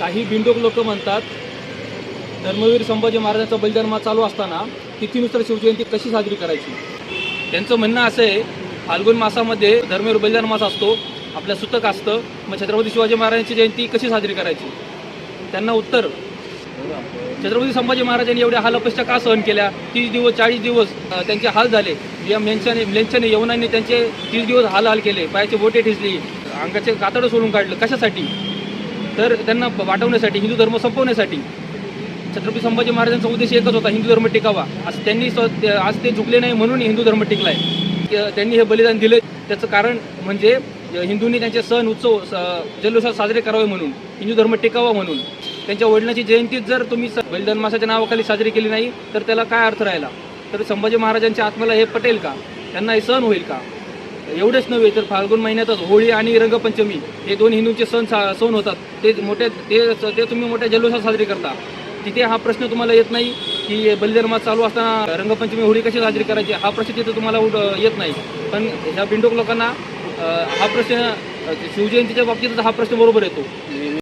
काही बिंडोक लोक म्हणतात धर्मवीर संभाजी महाराजांचा बलिदान चालू असताना तिथीनुसार शिवजयंती कशी साजरी करायची? त्यांचं म्हणणं असं आहे फाल्गुन मासामध्ये धर्मवीर बलिदान मास असतो आपल्या सुतक असतं मग छत्रपती शिवाजी महाराजांची जयंती कशी साजरी करायची? त्यांना उत्तर छत्रपती संभाजी महाराजांनी एवढ्या हाल अपेक्षा का सहन केल्या? तीस दिवस चाळीस दिवस त्यांचे हाल झाले. या मेंच्याने मेंच्याने यवनांनी त्यांचे तीस दिवस हाल हाल केले. पायाचे बोटे ठिसली. अंगाचे कातडं सोडून काढलं. कशासाठी? तर त्यांना वाटवण्यासाठी हिंदू धर्म संपवण्यासाठी छत्रपती संभाजी महाराजांचा उद्देश एकच होता हिंदू धर्म टिकावा. असं त्यांनी ते- आज ते झुकले नाही म्हणून हिंदू धर्म टिकलाय. त्यांनी हे बलिदान दिले. त्याचं कारण म्हणजे हिंदूंनी त्यांचे सण उत्सव स- जल्लोषात साजरे करावे म्हणून हिंदू धर्म टिकावा म्हणून. त्यांच्या वडिलांची जयंती जर तुम्ही स- बलिदान मासाच्या नावाखाली साजरी केली नाही तर त्याला काय अर्थ राहिला? तर संभाजी महाराजांच्या आत्म्याला हे पटेल का? त्यांना हे सण होईल का? एवढेच नव्हे तर फाल्गुन महिन्यातच होळी आणि रंगपंचमी हे दोन हिंदूंचे सण सा- सण होतात. ते मोठ्या ते ते तुम्ही मोठ्या जल्लोषात साजरे करता. तिथे हा प्रश्न तुम्हाला येत नाही की बलिधर्मात चालू असताना रंगपंचमी होळी कशी साजरी करायची हा प्रश्न तिथे तुम्हाला येत नाही. पण ह्या बिंडोक लोकांना हा प्रश्न शिवजयंतीच्या बाबतीतच हा प्रश्न बरोबर येतो.